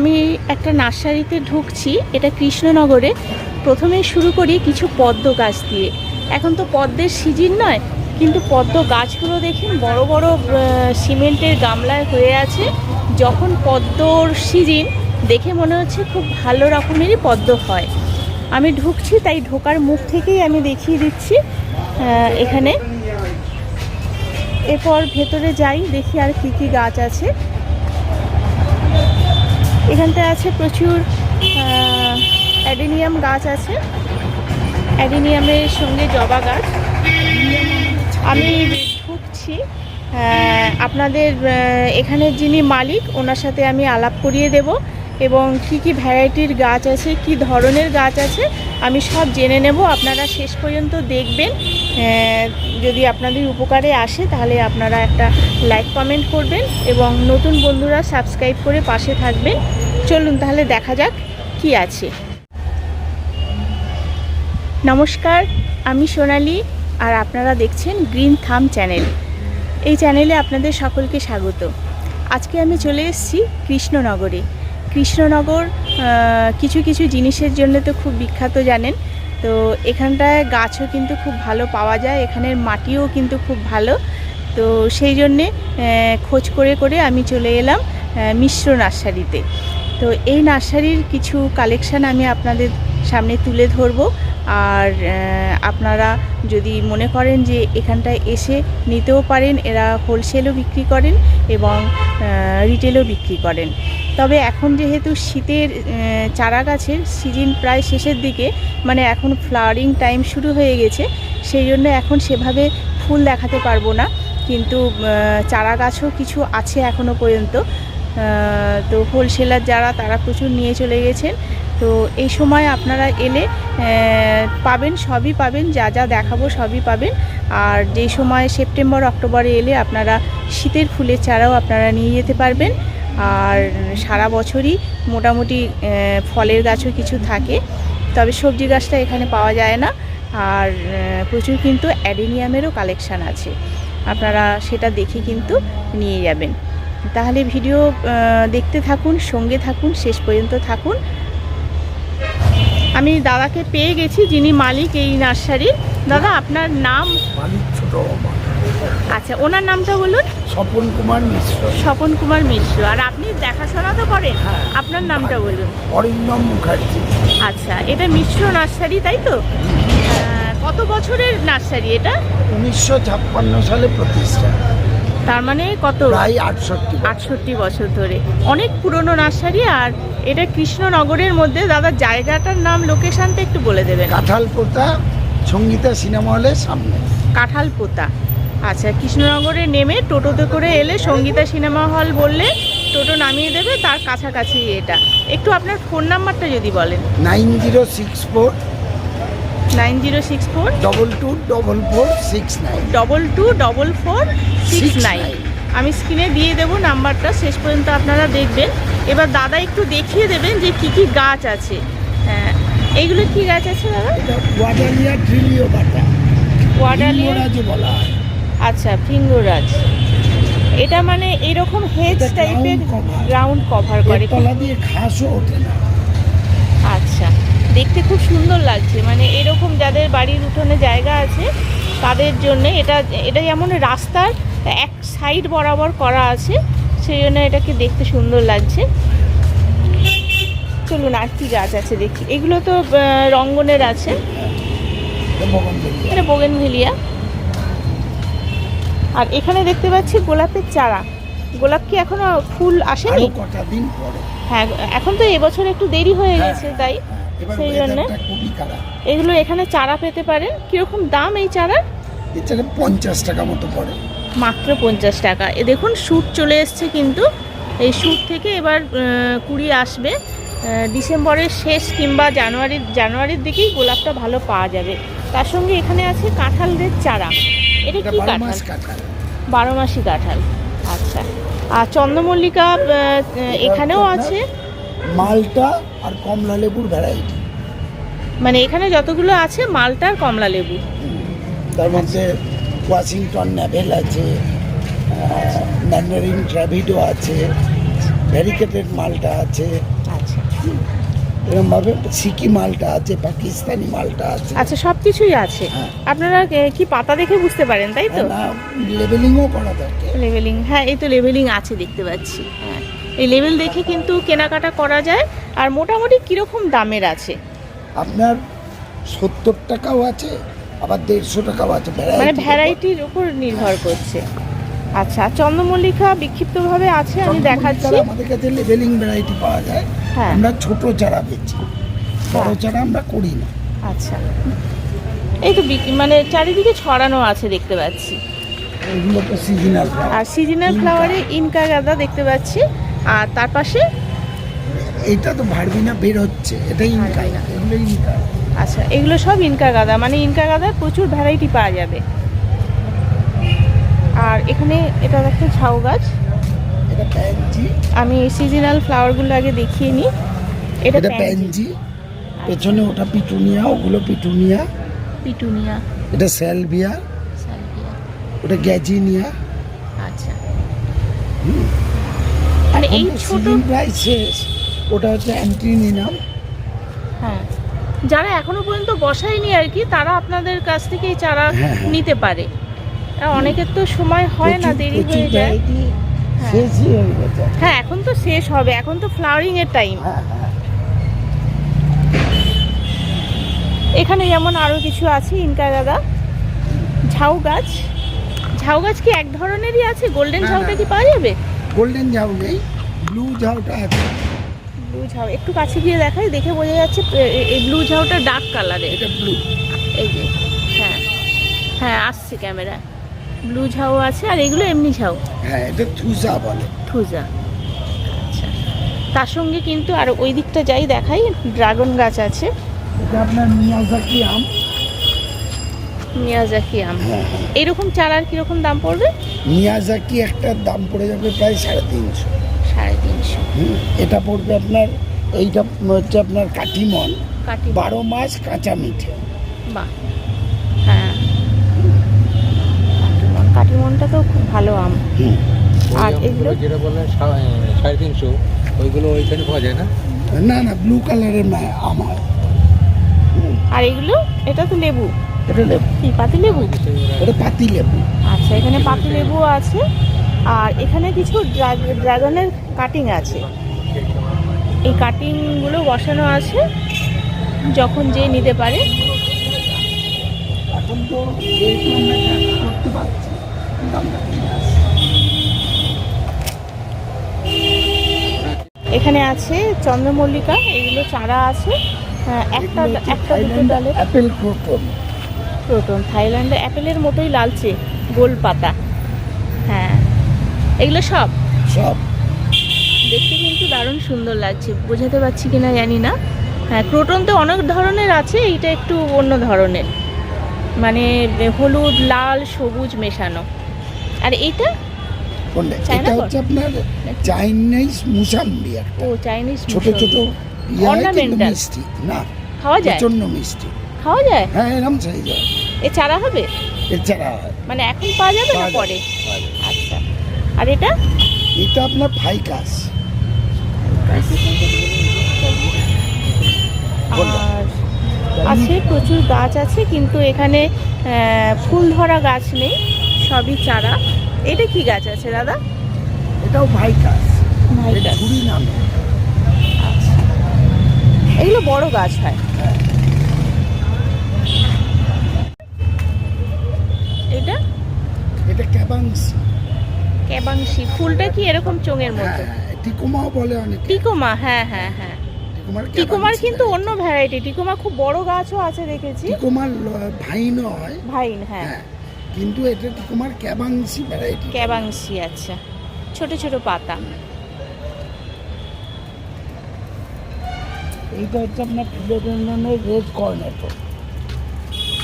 আমি একটা নার্সারিতে ঢুকছি, এটা কৃষ্ণনগরে। প্রথমে শুরু করি কিছু পদ্ম গাছ দিয়ে। এখন তো পদ্মের সিজন নয়, কিন্তু পদ্ম গাছগুলো দেখেন বড় বড় সিমেন্টের গামলায় হয়ে আছে। যখন পদ্মর সিজন, দেখে মনে হচ্ছে খুব ভালো রকমেরই পদ্ম হয়। আমি ঢুকছি, তাই ঢোকার মুখ থেকেই আমি দেখিয়ে দিচ্ছি এখানে। এরপর ভেতরে যাই, দেখি আর কি কি গাছ আছে। এখানটায় আছে প্রচুর অ্যাডেনিয়াম গাছ আছে। অ্যাডেনিয়ামের সঙ্গে জবা গাছ। আমি ঢুকছি আপনাদের আহ, এখানের যিনি মালিক ওনার সাথে আমি আলাপ করিয়ে দেব এবং কি কি ভ্যারাইটির গাছ আছে কি ধরনের গাছ আছে আমি সব জেনে নেব। আপনারা শেষ পর্যন্ত দেখবেন। যদি আপনাদের উপকারে আসে তাহলে আপনারা একটা লাইক কমেন্ট করবেন এবং নতুন বন্ধুরা সাবস্ক্রাইব করে পাশে থাকবেন। চলুন তাহলে দেখা যাক কি আছে। নমস্কার, আমি সোনালি আর আপনারা দেখছেন গ্রিন থাম চ্যানেল। এই চ্যানেলে আপনাদের সকলকে স্বাগত। আজকে আমি চলে এসেছি কৃষ্ণনগরে। কৃষ্ণনগর কিছু কিছু জিনিসের জন্য তো খুব বিখ্যাত জানেন, তো এখানটায় গাছও কিন্তু খুব ভালো পাওয়া যায়, এখানের মাটিও কিন্তু খুব ভালো। তো সেই জন্যে খোঁজ করে করে আমি চলে এলাম মিশ্র নার্সারিতে। তো এই নার্সারির কিছু কালেকশান আমি আপনাদের সামনে তুলে ধরবো। আর আপনারা যদি মনে করেন যে এখানটায় এসে নিতেও পারেন, এরা হোলসেলও বিক্রি করেন এবং রিটেলও বিক্রি করেন। তবে এখন যেহেতু শীতের চারা গাছের সিজন প্রায় শেষের দিকে মানে এখন ফ্লাওয়ারিং টাইম শুরু হয়ে গেছে, সেই জন্য এখন সেভাবে ফুল দেখাতে পারব না। কিন্তু চারা গাছও কিছু আছে এখনও পর্যন্ত। তো হোলসেলার যারা, তারা প্রচুর নিয়ে চলে গেছেন। তো এই সময় আপনারা এলে পাবেন, সবই পাবেন, যা যা দেখাবো সবই পাবেন। আর যেই সময় সেপ্টেম্বর, অক্টোবরে এলে আপনারা শীতের ফুলের চারাও আপনারা নিয়ে যেতে পারবেন। আর সারা বছরই মোটামুটি ফলের গাছও কিছু থাকে। তবে সবজি গাছটা এখানে পাওয়া যায় না। আর প্রচুর কিন্তু অ্যাডেনিয়ামেরও কালেকশান আছে। আপনারা সেটা দেখে কিন্তু নিয়ে যাবেন। তাহলে ভিডিও দেখতে থাকুন সঙ্গে থাকুন শেষ পর্যন্ত থাকুন। আমি দাদাকে পেয়ে গেছি যিনি মালিক এই নার্সারির দাদা আপনার নাম? আচ্ছা ওনার নামটা বলুন। স্বপন কুমার মিশ্র। স্বপন কুমার মিশ্র। আর আপনি দেখাশোনা তো করেন? হ্যাঁ। আপনার নামটা বলুন। অরিন্দম মুখার্জি। আচ্ছা এটা মিশ্র নার্সারি তাই তো? কত বছরের নার্সারি এটা? উনিশশো ছাপ্পান্ন সালে প্রতিষ্ঠা। তার মানে কত? প্রায় আটষট্টি আটষট্টি বছর ধরে। অনেক পুরনো নার্সারি আর এটা কৃষ্ণনগরের মধ্যে। দাদা জায়গাটার নাম লোকেশনটা একটু বলে দেবেন। কাঁঠাল পোতা সঙ্গীতা সিনেমা হলের সামনে। কাঁঠাল পোতা আচ্ছা কৃষ্ণনগরে নেমে টোটোতে করে এলে সঙ্গীতা সিনেমা হল বললে টোটো নামিয়ে দেবে তার কাছাকাছি এটা। একটু আপনার ফোন নাম্বারটা যদি বলেন। Nine zero six four nine zero six four double two double four six nine double two double four six nine আমি স্ক্রিনে দিয়ে দেবো নাম্বারটা শেষ পর্যন্ত আপনারা দেখবেন। এবার দাদা একটু দেখিয়ে দেবেন যে কি কি গাছ আছে। হ্যাঁ এইগুলো কি গাছ আছে দাদা? ওয়াডালিয়া ট্রিলিও বাটা ওয়াডালিয়া বলা আচ্ছা ফিঙ্গরাজ। এটা মানে এরকম হেজ টাইপের। গ্রাউন্ড কভার করে। তলা দিয়ে ঘাসও ওঠে না। দেখতে খুব সুন্দর লাগছে। মানে এরকম যাদের বাড়ির উঠোনে জায়গা আছে তাদের জন্য এটা এটা যেমন রাস্তার এক সাইড বরাবর করা আছে সেই জন্য এটাকে দেখতে সুন্দর লাগছে। চলুন আর কি গাছ আছে দেখি। এগুলো তো রঙ্গনের আছে। এটা বগনভেলিয়া। আর এখানে দেখতে পাচ্ছি গোলাপের চারা। গোলাপ কি এখনও ফুল আসেনি? হ্যাঁ এখন তো এবছর একটু দেরি হয়ে হ্যাঁ, গেছে তাই। এবার সেই জন্যে? এগুলো এখানে চারা পেতে পারেন। কীরকম দাম এই চারার? এছাড়া পঞ্চাশ টাকা মতো পড়ে। মাত্র পঞ্চাশ টাকা। এ দেখুন শ্যুট চলে এসছে কিন্তু। এই শ্যুট থেকে এবার কুড়ি আসবে। ডিসেম্বরের শেষ কিংবা জানুয়ারির জানুয়ারির দিকেই গোলাপটা ভালো পাওয়া যাবে। তার সঙ্গে এখানে আছে কাঁঠালের চারা। এটা কি কাঁঠাল? বারো মাসি কাঁঠাল। আচ্ছা। আর চন্দ্রমল্লিকা এখানেও আছে। মালটা আর কমলা লেবুর ভ্যারাইটি মানে এখানে যতগুলো আছে মালটা আর কমলা লেবু। তার মধ্যে ওয়াশিংটন ন্যাভেল আছে ম্যান্ডারিন ট্র্যাভিডো আছে ভ্যারিকেটেড মালটা আছে। আচ্ছা। এরকমভাবে সিকি মালটা আছে পাকিস্তানি মালটা আছে। আচ্ছা সব কিছুই আছে। হ্যাঁ। আপনারা কি পাতা দেখে বুঝতে পারেন তাই তো? লেবেলিংও করা থাকে লেভেলিং হ্যাঁ এই তো লেভেলিং আছে দেখতে পাচ্ছি। হ্যাঁ। এই লেভেল দেখে কিন্তু কেনাকাটা করা যায় আর মোটামুটি কীরকম দামের আছে? আপনার সত্তর টাকাও আছে আবার দেড়শো টাকাও আছে মানে ভ্যারাইটির উপর নির্ভর করছে। আচ্ছা চন্দ্রমল্লিকা বিক্ষিপ্তভাবে আছে আমি দেখাচ্ছি। আমাদের কাছে লেভেলিং ভ্যারাইটি পাওয়া যায়। হ্যাঁ। আমরা ছোট চারা বেচি বড় হ্যাঁ। চারা আমরা করি না। আচ্ছা। এই তো মানে চারিদিকে ছড়ানো আছে দেখতে পাচ্ছি। আর সিজনাল ফ্লাওয়ারে ইনকা গাঁদা দেখতে পাচ্ছি। আর তার পাশে? এটা তো ভারবিনা বের হচ্ছে। এটা ইনকা। এগুলো ইনকা। আচ্ছা এগুলো সব ইনকা গাদা। মানে ইনকা গাঁদার প্রচুর ভ্যারাইটি পাওয়া যাবে। আর এখানে এটা দেখো ঝাউ গাছ। এটা প্যানজি। আমি সিজনাল ফ্লাওয়ারগুলো আগে দেখিয়ে নিই। এটা প্যানজি। পেছনে ওটা পিটুনিয়া ওগুলো পিটুনিয়া। পিটুনিয়া। এটা স্যালভিয়া। সালভিয়া ওটা গ্যাজিনিয়া আচ্ছা মানে এই ছোট প্রায় শেষ ওটা হচ্ছে অ্যান্টিনিনাম হ্যাঁ। যারা এখনও পর্যন্ত বসায়নি আর কি তারা আপনাদের কাছ থেকে এই চারা হ্যাঁ, হ্যাঁ। নিতে পারে। অনেকের তো সময় হয় না দেরি হয়ে যায়। হ্যাঁ। হয়ে হ্যাঁ এখন তো শেষ হবে। এখন তো ফ্লাওয়ারিং এর টাইম এখানে যেমন আরও কিছু আছে ইনকা গাদা ঝাউ গাছ। ঝাউ গাছ কি এক ধরনেরই আছে? গোল্ডেন ঝাউটা কি পাওয়া যাবে? গোল্ডেন ঝাউ নেই ব্লু ঝাউটা আছে ব্লু ঝাউ একটু কাছে গিয়ে দেখাই দেখে বোঝা যাচ্ছে এই ব্লু ঝাউটা ডার্ক কালারের এটা ব্লু। এই যে হ্যাঁ হ্যাঁ আসছে ক্যামেরা। ব্লু ঝাউ আছে আর এগুলো এমনি ঝাউ। হ্যাঁ এটা থুজা বলে। থুজা। আচ্ছা তার সঙ্গে কিন্তু আর ওই দিকটা যাই দেখাই ড্রাগন গাছ আছে। এটা আপনার মিয়াজাকি আম। মিয়াজাকি আম। হ্যাঁ হ্যাঁ। এরকম চারার কীরকম দাম পড়বে? মিয়াজাকি একটার দাম পড়ে যাবে প্রায় সাড়ে তিনশো। সাড়ে তিনশো। এটা পড়বে আপনার এইটা হচ্ছে আপনার কাঠিমন কাটি বারো মাস কাঁচা মিঠে। বাহ হ্যাঁ। কাটিমন কাটিমনটা তো খুব ভালো আম। আর এগুলো? যেটা বললেন সা- সাড়ে তিনশো ওইগুলো ওইখানে পাওয়া যায় না? না না ব্লু কালারের আম হয়। আর এগুলো? এটা তো লেবু। এটা লেবু। কি পাতি এটা পাতি আচ্ছা এখানে পাতি লেবু আছে। আর এখানে কিছু ড্রাগ- ড্রাগনের কাটিং আছে। এই কাটিংগুলো বসানো আছে যখন যে নিতে পারে। এখন তো করতে পারছি আছে। চন্দ্রমল্লিকা এগুলো চারা আছে। হ্যাঁ, একটা একটা দুটো ডালে। অ্যাপেল ক্রোটন প্রোটন থাইল্যান্ডে অ্যাপেলের মতোই লালচে গোল পাতা। হ্যাঁ। এগুলো সব? সব। দেখতে কিন্তু দারুণ সুন্দর লাগছে। বোঝাতে পারছি কিনা জানি না। হ্যাঁ ক্রোটন তো অনেক ধরনের আছে এইটা একটু অন্য ধরনের। মানে হলুদ লাল সবুজ মেশানো। আর এইটা? চায়না এটা হচ্ছে আপনার চাইনিজ মুসাম্বি ও চাইনিজ ছোট ছোট। মিষ্টি। না খাওয়া যায়? প্রচণ্ড মিষ্টি। খাওয়া যায়? হ্যাঁ এরম সাইজ হয় এ চারা হবে? এছাড়া হয়। মানে এখন পাওয়া যাবে না পাওয়া পরে? আচ্ছা। আর এটা? এটা আপনার ফাইকাস। আর আছে প্রচুর গাছ আছে কিন্তু এখানে আহ, ফুল ধরা গাছ নেই সবই চারা। এটা কি গাছ আছে দাদা? এটাও ভাইকাস ভাইকাস। ঝুড়ি নামে। আচ্ছা। এগুলো বড় গাছ হয় এটা এটা ক্যাবাংসি ক্যাবাংশি ফুলটা কি এরকম চোঙের হ্যাঁ মতো হ্যাঁ, বলে অনেকে। টিকোমা হ্যাঁ হ্যাঁ হ্যাঁ। টিকোমার কিন্তু অন্য ভ্যারাইটি টিকোমা খুব বড় গাছও আছে দেখেছি। টিকোমার ভাইনও হয়। ভাইন হ্যাঁ। হ্যাঁ কিন্তু এটা টিকোমার ক্যাবাংসি ভ্যারাইটি ক্যাবাংশি আচ্ছা। ছোট ছোট পাতা। এইটা হচ্ছে আপনার ফিলোডেন্ডনের রেড কর্নেটো।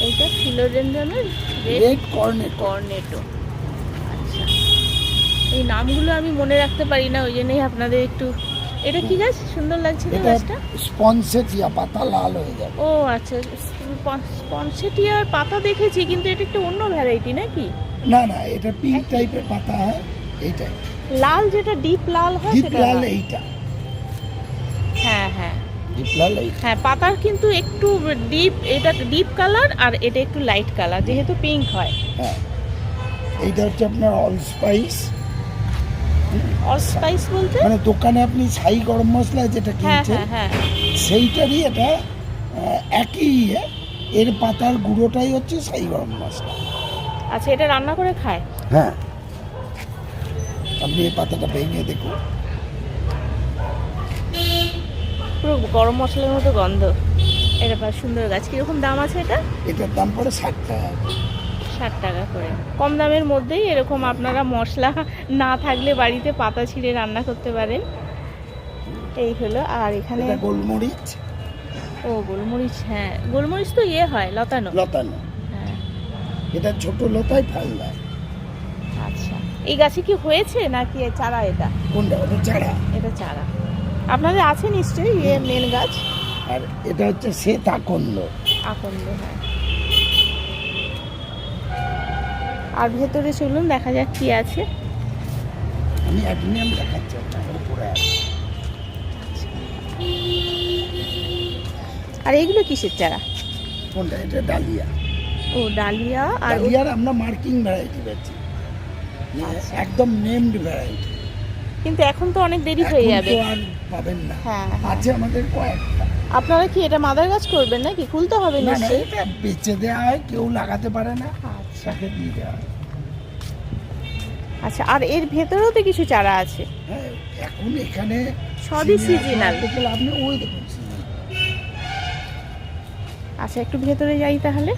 এইটা ফিলোডেন্ডনের রেড কর্নেটো। কর্নেটো। এই নামগুলো আমি মনে রাখতে পারি না ওই জন্যই আপনাদের একটু এটা কি গাছ? সুন্দর লাগছে তো গাছটা? স্পনসেটিয়া পাতা লাল হয়ে যাবে। ও আচ্ছা স্পনসেটিয়ার পাতা দেখেছি কিন্তু এটা একটু অন্য ভ্যারাইটি নাকি? না না এটা পিঙ্ক টাইপের পাতা হয় এইটাই। লাল যেটা ডিপ লাল হয় ডিপ লাল এইটা। হ্যাঁ হ্যাঁ। ডিপ লাল হ্যাঁ পাতার কিন্তু একটু ডিপ এটা ডিপ কালার আর এটা একটু লাইট কালার যেহেতু পিঙ্ক হয়। হ্যাঁ। এইটা হচ্ছে আপনার অল স্পাইস স্পাইস বলতে? মানে দোকানে আপনি ছাই গরম মশলা যেটা হ্যাঁ কিনছেন হ্যাঁ। হ্যাঁ সেইটারই এটা একই ইয়ে। এর পাতার গুঁড়োটাই হচ্ছে ছাই গরম মশলা। আচ্ছা এটা রান্না করে খায়? হ্যাঁ। আপনি এই পাতাটা ভেঙে দেখুন। পুরো গরম মশলার মতো গন্ধ। এটা সুন্দর গাছ। কীরকম দাম আছে এটা? এটার দাম পড়ে ষাট টাকা। ষাট টাকা করে। কম দামের মধ্যেই এরকম আপনারা মশলা না থাকলে বাড়িতে পাতা ছিঁড়ে রান্না করতে পারেন। এই হলো আর এখানে গোলমরিচ। ও গোলমরিচ হ্যাঁ। গোলমরিচ তো ইয়ে হয় লতানো। লতানো। হ্যাঁ। এটা ছোট লতায় ফল দেয় আচ্ছা। এই গাছে কি হয়েছে নাকি চারা এটা? কোনটা? ওটা চারা। এটা চারা। আপনাদের আছে নিশ্চয়ই ইয়ে মেন গাছ? আর এটা হচ্ছে শ্বেত আকন্দ আকন্দ হ্যাঁ। আর ভেতরে চলুন দেখা যাক কি আছে। আমি অ্যাডমিনিয়াম দেখাচ্ছি আপনাকে উপরে আর এগুলো কিসের চারা? কোনটা? এটা ডালিয়া। ও ডালিয়া আর ডালিয়ার আমরা মার্কিং ভ্যারাইটি পাচ্ছি। আচ্ছা। একদম নেমড ভ্যারাইটি। কিন্তু এখন তো অনেক দেরি হয়ে যাবে। আর পাবেন না। হ্যাঁ হ্যাঁ। আছে আমাদের কয়েকটা। আপনারা কি এটা মাদার গাছ করবেন নাকি? খুলতে হবে না নিশ্চয়ই। এটা বেচে দেওয়া হয় কেউ লাগাতে পারে না। আচ্ছা তাকে দিয়ে দেওয়া হয়। আচ্ছা আর এর ভেতরেও তো কিছু চারা আছে। হ্যাঁ এখন এখানে সবই seasonal। আপনি ওই দেখুন আচ্ছা একটু ভেতরে যাই তাহলে।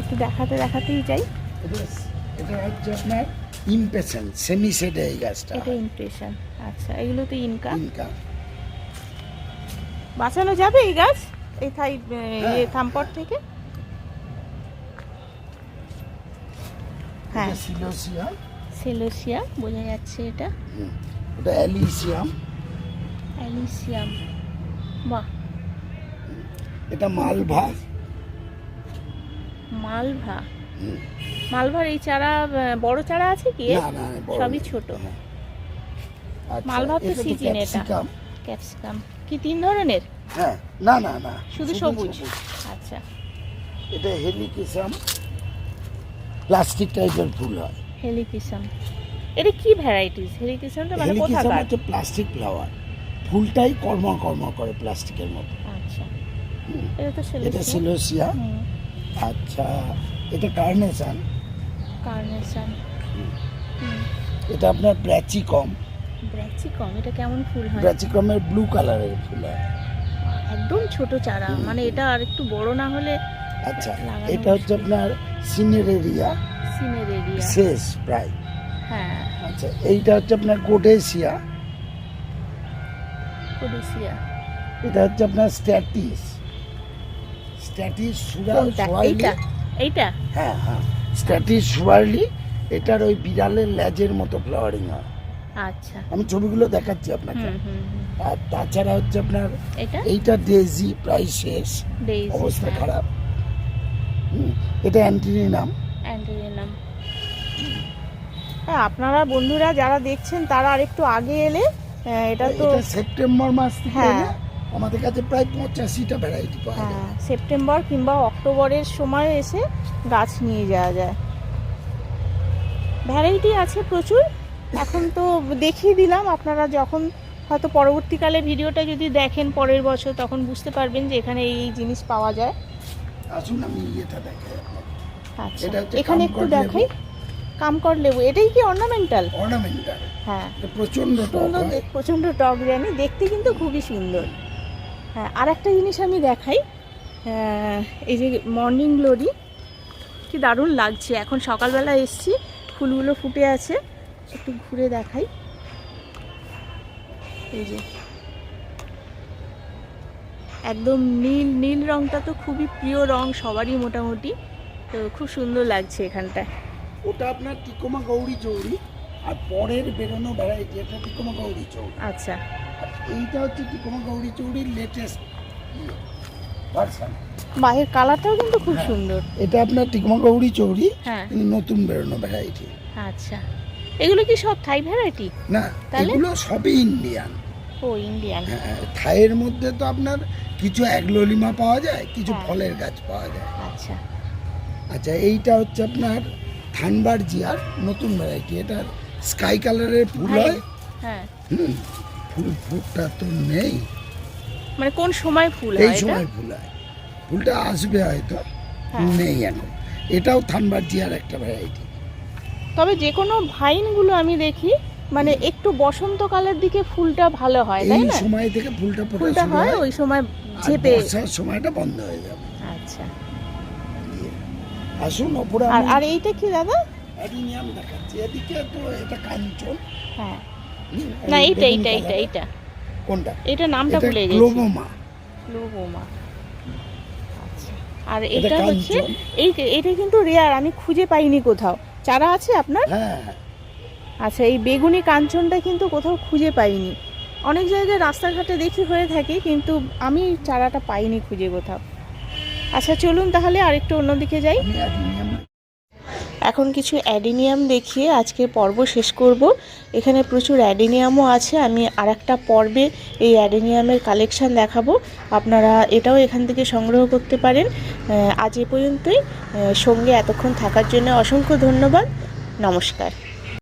একটু দেখাতে দেখাতেই যাই। এটা এটা হচ্ছে আপনার ইমপেশেন্ট সেমি সেডে এই গাছটা। এটা ইমপ্রেশন আচ্ছা এগুলো তো ইনকা। ইনকা। বাঁচানো যাবে এই গাছ? এই থাই হ্যাঁ। থাম্পট থেকে? হ্যাঁ। সিলোসিয়াম সেলোসিয়া বোঝা যাচ্ছে এটা। ওটা অ্যালিসিয়াম অ্যালিসিয়াম বাহ। এটা মালভা মালভা। মালভার এই চারা বড় চারা আছে কি? সবই। ছোট। হ্যাঁ। আচ্ছা, মালভা তো এটা সিজন এটা। ক্যাপসিকাম। ক্যাপসিকাম কি তিন ধরনের? হ্যাঁ না না না। শুধু সবুজ। আচ্ছা। এটা হেলিকিসাম প্লাস্টিক টাইপের ফুল হয়। হেলিকিসাম। এটা কি ভ্যারাইটিস? হেলিকিসামটা মানে হেলিকিসাম কোথাকার? হচ্ছে প্লাস্টিক ফ্লাওয়ার। ফুলটাই কর্ম কর্ম করে প্লাস্টিকের মতো। আচ্ছা। এটা তো এটা সেলোসিয়া আচ্ছা এটা কার্নেশন কার্নেশন এটা আপনার প্র্যাচিকম ব্র্যাচিকম এটা কেমন ফুল হয়? প্র্যাচিকমের ব্লু কালারের ফুল হয়। একদম ছোট চারা। মানে এটা আর একটু বড় না হলে আচ্ছা এটা হচ্ছে আপনার সিনেরেরিয়া। সিমের এরিয়া শেষ প্রায়। হ্যাঁ। আচ্ছা এইটা হচ্ছে আপনার গোডেসিয়া কোডিসিয়া। এটা হচ্ছে আপনার স্ট্যাটিস। স্ট্যাটিস সুরা সোয়াইলি এইটা হ্যাঁ হ্যাঁ। স্ট্যাটিস সুয়ারলি এটার ওই বিড়ালের লেজের মতো ফ্লাওয়ারিং হয়। আচ্ছা। আমি ছবিগুলো দেখাচ্ছি আপনাকে। আর তাছাড়া হচ্ছে আপনার এইটা ডেজি প্রায় শেষ। অবস্থা খারাপ। হুম, এটা অ্যান্টিনিনাম অ্যান্টেরিয়াম হ্যাঁ আপনারা বন্ধুরা যারা দেখছেন তারা আর একটু আগে এলে এটা তো সেপ্টেম্বর মাস থেকে হ্যাঁ। আমাদের কাছে প্রায় পঁচাশিটা ভ্যারাইটি পাওয়া যায়। হ্যাঁ সেপ্টেম্বর কিংবা অক্টোবরের সময় এসে গাছ নিয়ে যাওয়া যায়। ভ্যারাইটি আছে প্রচুর। এখন তো দেখিয়ে দিলাম আপনারা যখন হয়তো পরবর্তীকালে ভিডিওটা যদি দেখেন পরের বছর তখন বুঝতে পারবেন যে এখানে এই জিনিস পাওয়া যায়। আসুন আমি ইয়েটা দেখাই। আচ্ছা এখানে একটু। দেখাই কামকর লেবু। এটাই কি অর্নামেন্টাল অর্নামেন্টাল হ্যাঁ। প্রচণ্ড সুন্দর হয়। প্রচণ্ড টক জানি দেখতে কিন্তু খুবই সুন্দর। হ্যাঁ আর একটা জিনিস আমি দেখাই। আহ, এই যে মর্নিং গ্লোরি কি দারুণ লাগছে। এখন সকালবেলা এসছি ফুলগুলো ফুটে আছে একটু ঘুরে দেখাই। এই যে। একদম নীল নীল রংটা তো খুবই প্রিয় রং সবারই মোটামুটি। তো খুব সুন্দর লাগছে এখানটায় ওটা আপনার টিকোমা গৌরী চৌরি আর পরের বেরোনো ভ্যারাইটি এটা টিকোমা গৌরী চৌরি আচ্ছা। এইটা হচ্ছে টিকোমা গৌরী চৌরির লেটেস্ট ভার্সান বাহের কালারটাও কিন্তু খুব হ্যাঁ। সুন্দর। এটা আপনার টিকোমা গৌরী চৌরি হ্যাঁ। নতুন বেরোনো ভ্যারাইটি। আচ্ছা। এগুলো কি সব থাই ভ্যারাইটি? না? এগুলো সবই ইন্ডিয়ান। ও ইন্ডিয়ান। হ্যাঁ থাইয়ের মধ্যে তো আপনার কিছু অ্যাগলোলিমা পাওয়া যায় কিছু। ফলের গাছ পাওয়া যায়। আচ্ছা। আচ্ছা এইটা হচ্ছে আপনার থানবার জিয়ার নতুন ভ্যারাইটি এটা স্কাই কালারের ফুল হয়? হ্যাঁ। হুম ফুল ফুলটা তো নেই। মানে কোন সময় ফুল এই হয় এটা? সময় ফুল হয়। ফুলটা আসবে হয়তো হ্যাঁ। নেই এখন। এটাও থানবার জিয়ার একটা ভ্যারাইটি তবে যে কোনো ভাইনগুলো আমি দেখি মানে একটু বসন্তকালের দিকে ফুলটা ভালো হয় তাই না? এই সময় থেকে ফুলটা ফুলটা শুরু হয় ওই সময় ঝেপে। সময়টা বন্ধ হয়ে যাবে। আচ্ছা। আসুন ওপরে আর আমি আর এইটা কি দাদা? অ্যাডিনিয়াম দেখাচ্ছি। এদিকে তো এটা কাঞ্চন। হ্যাঁ। না এইটা এইটা এইটা এইটা। কোনটা? এটা নামটা ভুলে গেছি। গ্লোবোমা। গ্লোবোমা। আচ্ছা। আর এটা এটা হচ্ছে এই এটা কিন্তু রেয়ার আমি খুঁজে পাইনি কোথাও। চারা আছে আপনার? হ্যাঁ। আচ্ছা এই বেগুনি কাঞ্চনটা কিন্তু কোথাও খুঁজে পাইনি। অনেক জায়গায় রাস্তাঘাটে দেখি হয়ে থাকে কিন্তু আমি চারাটা পাইনি খুঁজে কোথাও। আচ্ছা চলুন তাহলে আরেকটু অন্যদিকে যাই। এখন কিছু অ্যাডিনিয়াম দেখিয়ে আজকের পর্ব শেষ করব। এখানে প্রচুর অ্যাডিনিয়ামও আছে আমি আর একটা পর্বে এই অ্যাডিনিয়ামের কালেকশান দেখাবো। আপনারা এটাও এখান থেকে সংগ্রহ করতে পারেন। আজ এ পর্যন্তই। সঙ্গে এতক্ষণ থাকার জন্য অসংখ্য ধন্যবাদ। নমস্কার।